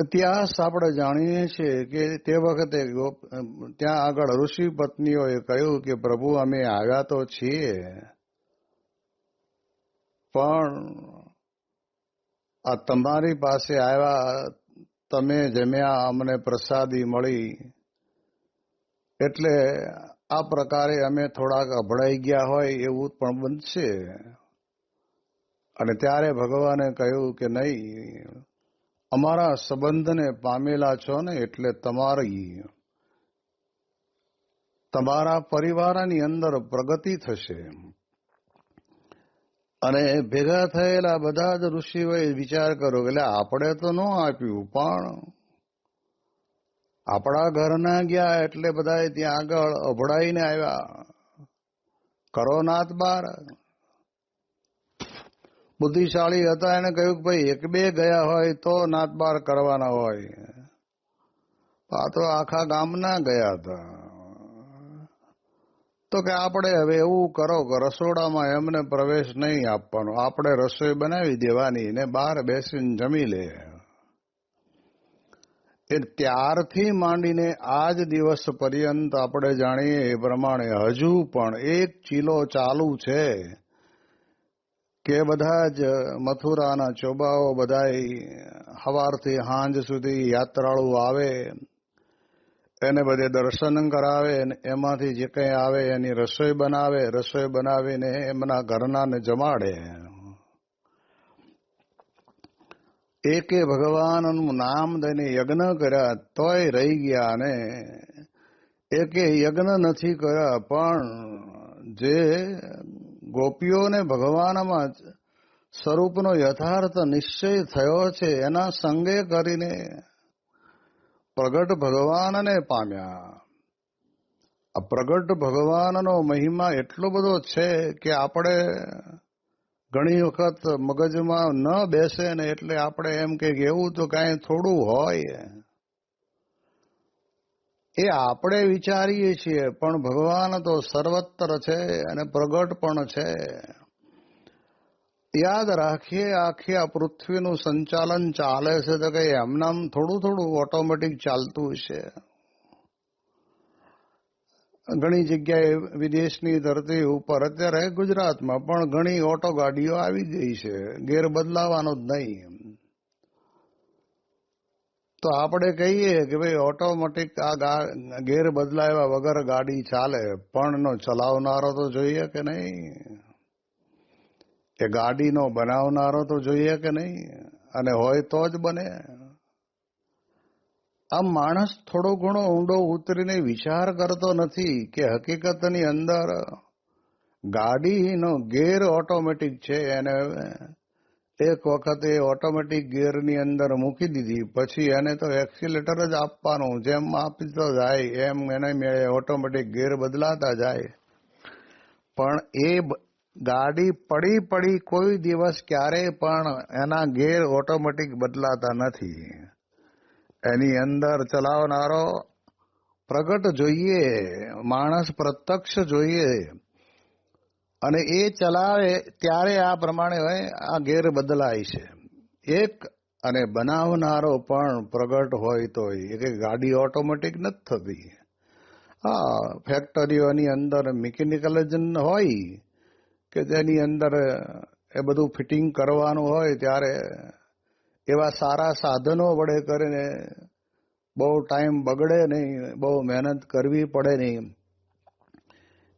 ઇતિહાસ આપણે જાણીએ છીએ કે તે વખતે ત્યાં આગળ ઋષિ પત્નીઓએ કહ્યું કે પ્રભુ, અમે આવ્યા તો છીએ. પણ આ તમારી પાસે આવ્યા, તમે જમ્યા, અમને પ્રસાદી મળી. એટલે આ પ્રકારે અમે થોડાક અભળાઈ ગયા હોય એવું પણ બનશે. અને ત્યારે ભગવાને કહ્યું કે નહીં અમારા સંબંધને પામેલા છો ને એટલે તમારી તમારા પરિવારની અંદર પ્રગતિ થશે. અને ભેગા થયેલા બધા જ ઋષિઓએ વિચાર કર્યો એટલે આપણે તો ન આપ્યું, પણ આપણા ઘરના ગયા એટલે બધા ત્યાં આગળ અભડાઈને આવ્યા. કરો નાથ બાર બુદ્ધિશાળી હતા, એને કહ્યું કે ભાઈ, એક બે ગયા હોય તો નાતબાર કરવાના હોય. આ તો આખા ગામના ગયા હતા. તો કે આપણે હવે એવું કરો કે રસોડામાં એમને પ્રવેશ નહીં આપવાનો. આપણે રસોઈ બનાવી દેવાની ને બહાર બેસીને જમી લે. એ ત્યારથી માંડીને આજ દિવસ પર્યંત આપણે જાણીએ એ પ્રમાણે હજુ પણ એક ચીલો ચાલુ છે. કે બધા જ મથુરાના ચોબાઓ બધા હવારથી સાંજ સુધી યાત્રાળુ આવે, એને બધે દર્શન કરાવે એમાંથી જે કંઈ આવે એની રસોઈ બનાવે, રસોઈ બનાવીને એમના ઘરનાને જમાડે. એકે ભગવાનનું નામ દઈને યજ્ઞ કર્યા તોય રહી ગયા ને. એકે યજ્ઞ નથી કર્યા પણ જે ગોપીઓને ભગવાનમાં સ્વરૂપનો યથાર્થ નિશ્ચય થયો છે, એના સંગે કરીને પ્રગટ ભગવાનને પામ્યા. આ પ્રગટ ભગવાનનો મહિમા એટલો બધો છે કે આપણે ઘણી વખત મગજમાં ન બેસે ને એટલે આપણે એમ કે એવું તો કાંઈ થોડું હોય. એ આપણે વિચારીએ છીએ, પણ ભગવાન તો સર્વત્ર છે અને પ્રગટ પણ છે. યાદ રાખીએ, આખી આ પૃથ્વીનું સંચાલન ચાલે છે તો કે એમનામ થોડું થોડું ઓટોમેટિક ચાલતું છે ઘણી જગ્યાએ વિદેશની ધરતી ઉપર, અત્યારે ગુજરાતમાં પણ ઘણી ઓટો ગાડીઓ આવી ગઈ છે ગેર બદલાવાનો જ નહીં. તો આપણે કહીએ કે ભાઈ ઓટોમેટિક આ ગેર બદલાવ્યા વગર ગાડી ચાલે પણ નો ચલાવનારો તો જોઈએ કે નહીં? કે ગાડીનો બનાવનારો તો જોઈએ કે નહીં? અને હોય તો જ બને. આમ માણસ થોડો ઘણો ઊંડો ઉતરીને વિચાર કરતો નથી કે હકીકતની અંદર ગાડીનો ગેર ઓટોમેટિક છે એને એક વખત એ ઓટોમેટિક ગિયરની અંદર મૂકી દીધી. પછી એને તો એક્સિલેટર જ આપવાનું. જેમ આપતો જાય, એમ એને મેળે ઓટોમેટિક ગિયર બદલાતા જાય. પણ એ ગાડી પડી પડી કોઈ દિવસ ક્યારેય પણ એના ગેર ઓટોમેટિક બદલાતા નથી. એની અંદર ચલાવનારો પ્રગટ જોઈએ, માણસ પ્રત્યક્ષ જોઈએ. અને એ ચલાવે ત્યારે આ પ્રમાણે આ ગેર બદલાય છે. એક, અને બનાવનારો પણ પ્રગટ હોય તો એ ગાડી ઓટોમેટિક નથી થતી. હા ફેક્ટરીઓની અંદર મિકેનિકલ જ હોય કે જેની અંદર એ બધું ફિટિંગ કરવાનું હોય ત્યારે એવા સારા સાધનો વડે કરીને બહુ ટાઈમ બગડે નહીં, બહુ મહેનત કરવી પડે નહીં.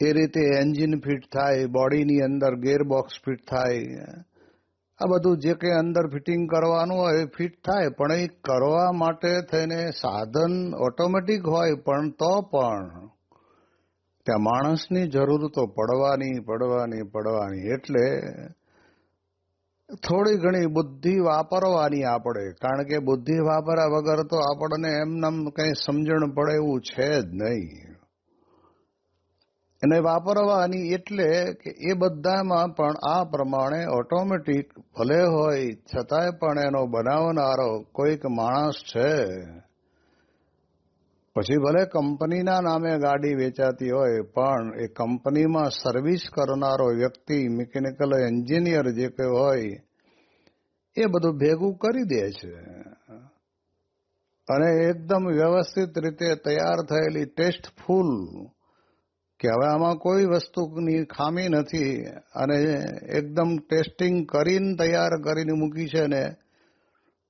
એ રીતે એન્જિન ફિટ થાય, બોડીની અંદર ગેરબોક્સ ફિટ થાય. આ બધું જે કંઈ અંદર ફિટિંગ કરવાનું હોય એ ફિટ થાય, પણ એ કરવા માટે થઈને સાધન ઓટોમેટિક હોય, પણ તો પણ. ત્યાં માણસની જરૂર તો પડવાની પડવાની પડવાની. એટલે થોડી ઘણી બુદ્ધિ વાપરવાની આપણે, કારણ કે બુદ્ધિ વાપર્યા વગર તો આપણને એમને કંઈ સમજણ પડે એવું છે જ નહીં. એને વાપરવાની એટલે કે એ બધામાં પણ આ પ્રમાણે ઓટોમેટિક ભલે હોય, છતાંય પણ એનો બનાવનારો કોઈક માણસ છે. પછી ભલે કંપનીના નામે ગાડી વેચાતી હોય, પણ એ કંપનીમાં સર્વિસ કરનારો વ્યક્તિ મિકેનિકલ એન્જિનિયર જે કંઈ હોય, એ બધું ભેગું કરી દે છે. અને એકદમ વ્યવસ્થિત રીતે તૈયાર થયેલી ટેસ્ટફુલ કે હવે આમાં કોઈ વસ્તુની ખામી નથી અને એકદમ ટેસ્ટિંગ કરીને તૈયાર કરીને મૂકી છે ને,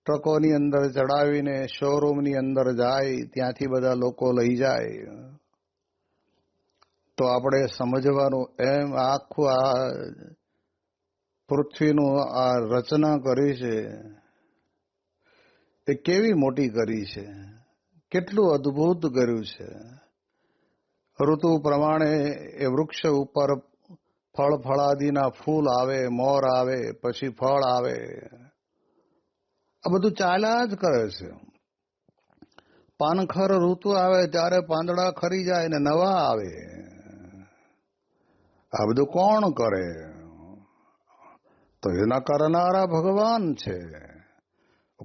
ટ્રકોની અંદર ચડાવીને, શોરૂમની અંદર જાય, ત્યાંથી બધા લોકો લઈ જાય. તો આપણે સમજવાનું એમ આખું આ પૃથ્વીનું આ રચના કરી છે. એ કેવી મોટી કરી છે? કેટલું અદ્ભુત કર્યું છે? ઋતુ પ્રમાણે એ વૃક્ષ ઉપર ફળ ફળાદીના ફૂલ આવે, મોર આવે, પછી ફળ આવે. આ બધું ચાલ્યા જ કરે છે. પાનખર ઋતુ આવે ત્યારે પાંદડા ખરી જાય ને નવા આવે. આ બધું કોણ કરે? તો એના કરનારા ભગવાન છે.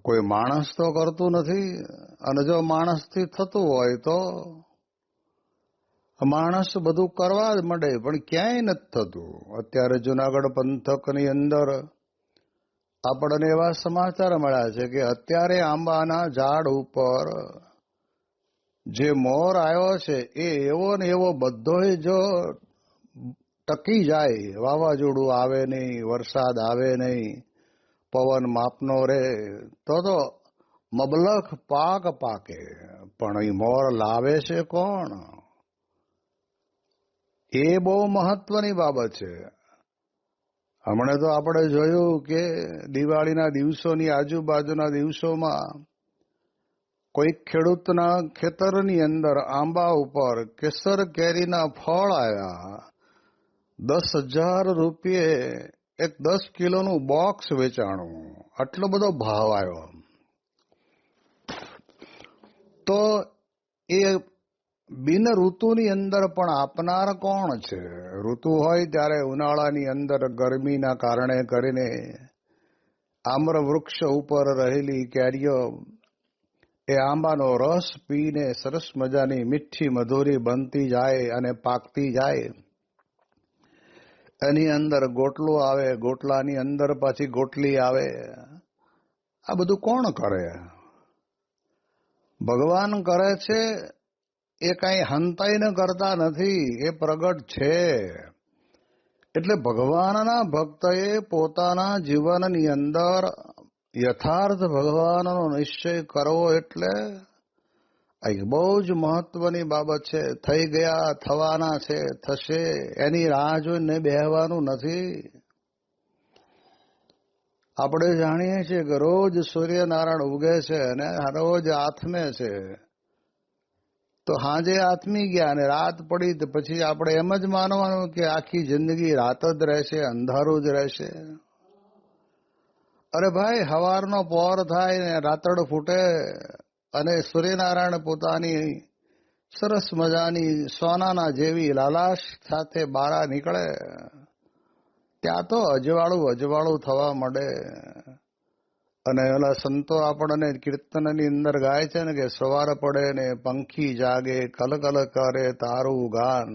કોઈ માણસ તો કરતું નથી. અને જો માણસથી થતું હોય તો માણસ બધું કરવા જ મળે પણ ક્યાંય નથી થતું. અત્યારે જુનાગઢ પંથકની અંદર આપણને એવા સમાચાર મળ્યા છે કે અત્યારે આંબાના ઝાડ ઉપર જે મોર આવ્યો છે, એ એવો ને એવો બધો જો ટકી જાય. વાવાઝોડું આવે નહીં, વરસાદ આવે નહીં, પવન માપનો રે, તો તો મબલખ પાક પાકે. પણ એ મોર લાવે છે કોણ? એ બહુ મહત્વની બાબત છે. હમણાં તો આપણે જોયું કે દિવાળીના દિવસોની આજુબાજુના દિવસોમાં કોઈક ખેડૂતના ખેતરની અંદર આંબા ઉપર કેસર કેરીના ફળ આવ્યા દસ હજાર રૂપિયે એક દસ કિલોનું બોક્સ વેચાણું. આટલો બધો ભાવ આવ્યો તો એ બિન ઋતુની અંદર પણ આપનાર કોણ છે? ઋતુ હોય ત્યારે ઉનાળાની અંદર ગરમીના કારણે કરીને આમ્ર વૃક્ષ ઉપર રહેલી કેરીઓ, એ આંબાનો રસ પીને સરસ મજાની મીઠી મધુરી બનતી જાય અને પાકતી જાય. એની અંદર ગોટલો આવે, ગોટલાની અંદર પાછી ગોટલી આવે. આ બધું કોણ કરે? ભગવાન કરે છે એ કઈ હંતાઈને કરતા નથી, એ પ્રગટ છે. એટલે ભગવાનના ભક્તએ પોતાના જીવનની અંદર યથાર્થ ભગવાનનો નિશ્ચય કરવો એટલે એક બહુ જ મહત્વની બાબત છે. થઈ ગયા, થવાના છે, થશે, એની રાહ જોઈને બેહવાનું નથી. આપણે જાણીએ છીએ કે રોજ સૂર્યનારાયણ ઉગે છે અને રોજ આથમે છે. તો હાજે આત્મી અને રાત પડી તો પછી આપણે એમ જ માનવાનું કે આખી જિંદગી રાત જ રહેશે, અંધારું જ રહેશે. અરે ભાઈ, હવારનો પોર થાય ને રાતડ ફૂટે અને સૂર્યનારાયણ પોતાની સરસ મજાની સોનાના જેવી લાલાશ સાથે બારા નીકળે, ત્યાં તો અજવાળું અજવાળું થવા માંડે. અને ઓલા સંતો આપણને કીર્તનની અંદર ગાય છે ને કે સવાર પડે ને પંખી જાગે, કલકલ કરે તારું ગાન.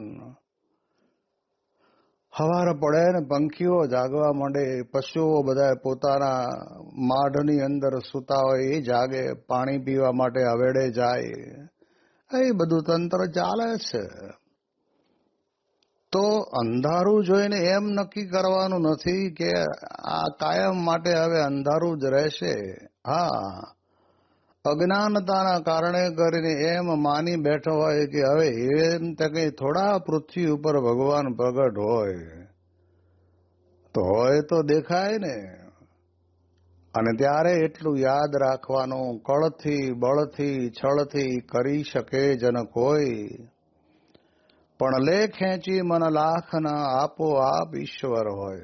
હવાર પડે ને પંખીઓ જાગવા માંડે, પશુઓ બધા પોતાના માઢની અંદર સૂતા હોય, એ જાગે, પાણી પીવા માટે અવેડે જાય. એ બધું તંત્ર ચાલે છે. તો અંધારું જોઈને એમ નક્કી કરવાનું નથી કે આ કાયમ માટે હવે અંધારું જ રહેશે. હા, અજ્ઞાનતાના કારણે કરીને એમ માની બેઠો હોય કે હવે એમ તે કઈ થોડા પૃથ્વી ઉપર ભગવાન પ્રગટ હોય. તો હોય તો દેખાય ને. અને ત્યારે એટલું યાદ રાખવાનું, કળથી, બળથી, છળથી કરી શકે જન કોઈ. પણ લે ખેંચી મન લાખના આપો આપ ઈશ્વર હોય.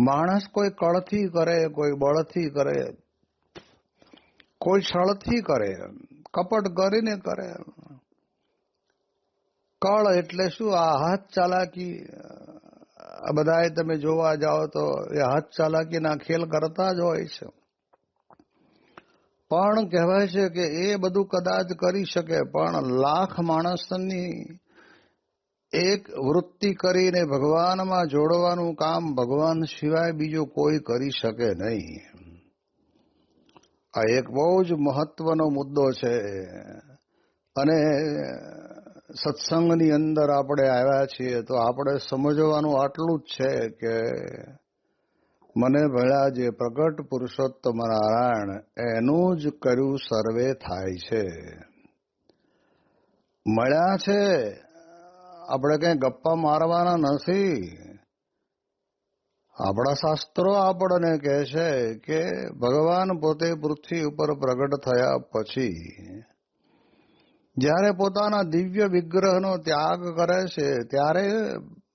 માણસ કોઈ કળથી કરે, કોઈ બળથી કરે, કોઈ છળથી કરે, કપટ કરીને કરે. કળ એટલે શું? આ હાથ ચાલાકી. બધાએ તમે જોવા જાઓ તો એ હાથ ચાલાકીના ખેલ કરતા જ હોય છે. પણ કહેવાય છે કે એ બધું કદાચ કરી શકે, પણ લાખ માણસની એક વૃત્તિ કરીને ભગવાનમાં જોડવાનું કામ ભગવાન સિવાય બીજું કોઈ કરી શકે નહીં. આ એક બહુ જ મહત્વનો મુદ્દો છે. અને સત્સંગની અંદર આપણે આવ્યા છીએ, તો આપણે સમજવાનું આટલું જ છે કે મને ભળ્યા જે પ્રગટ પુરુષોત્તમ નારાયણ, એનું જ કર્યું સર્વે થાય છે. મળ્યા છે. આપણે કઈ ગપ્પા મારવાના નથી. આપણા શાસ્ત્રો આપણને કહે છે કે ભગવાન પોતે પૃથ્વી ઉપર પ્રગટ થયા પછી, જ્યારે પોતાના દિવ્ય વિગ્રહનો ત્યાગ કરે છે, ત્યારે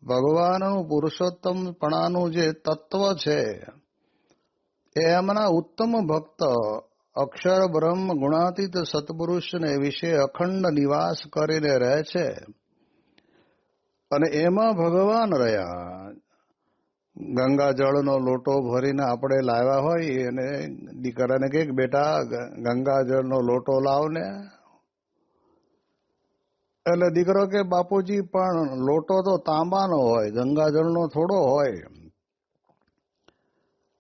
ભગવાનનું પુરુષોત્તમપણાનું જે તત્વ છે, એ એમના ઉત્તમ ભક્ત અક્ષર બ્રહ્મ ગુણાતીત સત્પુરુષને વિશે અખંડ નિવાસ કરીને રહે છે. અને એમાં ભગવાન રહ્યા. ગંગા જળનો લોટો ભરીને આપણે લાવ્યા હોય અને દીકરાને કે, બેટા ગંગા જળનો લોટો લાવને. એટલે દીકરો કે, બાપુજી, પણ લોટો તો તાંબાનો હોય, ગંગાજળનો થોડો હોય.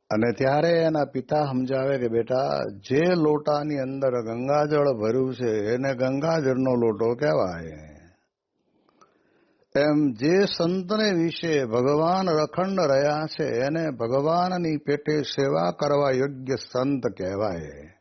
અને ત્યારે એના પિતા સમજાવે કે, બેટા, જે લોટાની અંદર ગંગાજળ ભર્યું છે, એને ગંગાજળનો લોટો કહેવાય. એમ જે સંતને વિશે ભગવાન રખંડ રહ્યા છે, એને ભગવાનની પેટે સેવા કરવા યોગ્ય સંત કહેવાય.